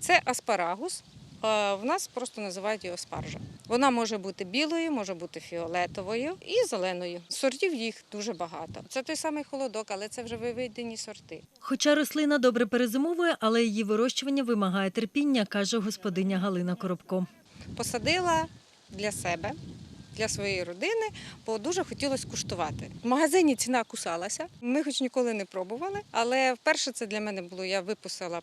Це аспарагус. е, В нас просто називають його спаржа. Вона може бути білою, може бути фіолетовою і зеленою. Сортів їх дуже багато. Це той самий холодок, але це вже виведені сорти. Хоча рослина добре перезимовує, але її вирощування вимагає терпіння, каже господиня Галина Коробко. Посадила для себе, для своєї родини, бо дуже хотілося куштувати. В магазині ціна кусалася. Ми хоч ніколи не пробували, але вперше це для мене було. Я виписала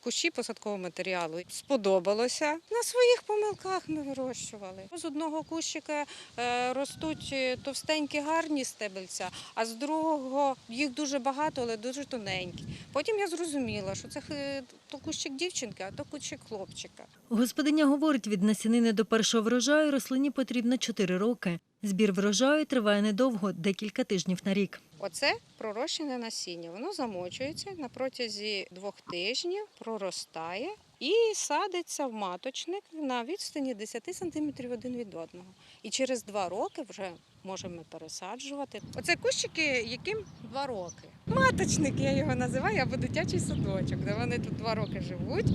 кущі посадкового матеріалу. Сподобалося. На своїх помилках ми вирощували. З одного кущика е, ростуть е, товстенькі гарні стебельця, а з другого їх дуже багато, але дуже тоненькі. Потім я зрозуміла, що це е, то кущик дівчинки, а то кущик хлопчика. Господиня говорить, від насінини до першого врожаю рослині потрібно 4 роки. Збір врожаю триває недовго, декілька тижнів на рік. Оце пророщене насіння. Воно замочується на протязі двох тижнів, проростає і садиться в маточник на відстані 10 см один від одного. І через два роки вже можемо пересаджувати. Оце кущики, яким два роки. Маточник я його називаю, або дитячий садочок, де вони тут два роки живуть,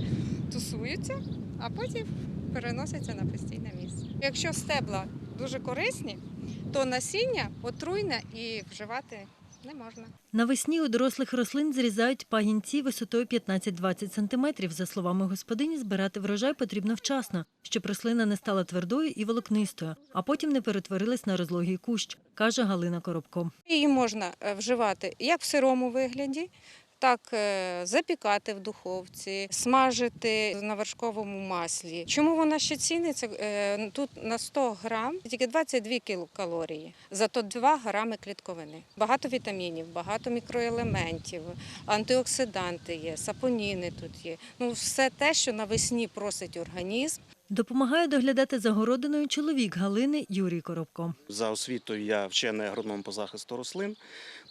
тусуються, а потім переносяться на постійне місце. Якщо стебла дуже корисні, то насіння отруйне і вживати не можна. Навесні у дорослих рослин зрізають пагінці висотою 15-20 см. За словами господині, збирати врожай потрібно вчасно, щоб рослина не стала твердою і волокнистою, а потім не перетворилась на розлогий кущ, каже Галина Коробко. Її можна е, вживати як в сирому вигляді, так е, запікати в духовці, смажити на вершковому маслі. Чому вона ще ціниться? Е, Тут на 100 грам тільки 22 кілокалорії, зато 2 грами клітковини. Багато вітамінів, багато мікроелементів, антиоксиданти є, сапоніни тут є. Ну, все те, що навесні просить організм. Допомагає доглядати за городиною чоловік Галини Юрій Коробко. За освітою я вчений агроном по захисту рослин,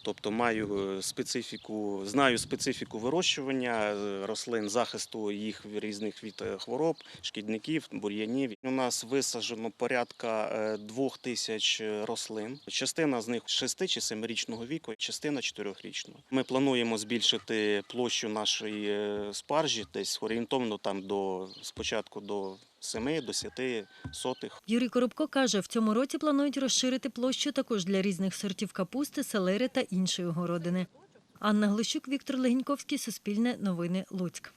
тобто маю е, специфіку, знаю специфіку вирощування е, рослин, захисту їх різних від е, хвороб, шкідників, бур'янів. У нас висаджено порядка двох тисяч рослин. Частина з них 6 чи 7-річного віку, частина 4-річного. Ми плануємо збільшити площу нашої спаржі десь орієнтовно там до спочатку до 7 до 10 сотих. Юрій Коробко каже, в цьому році планують розширити площу також для різних сортів капусти, селери та іншої городини. Анна Глущук, Віктор Легіньковський, Суспільне новини, Луцьк.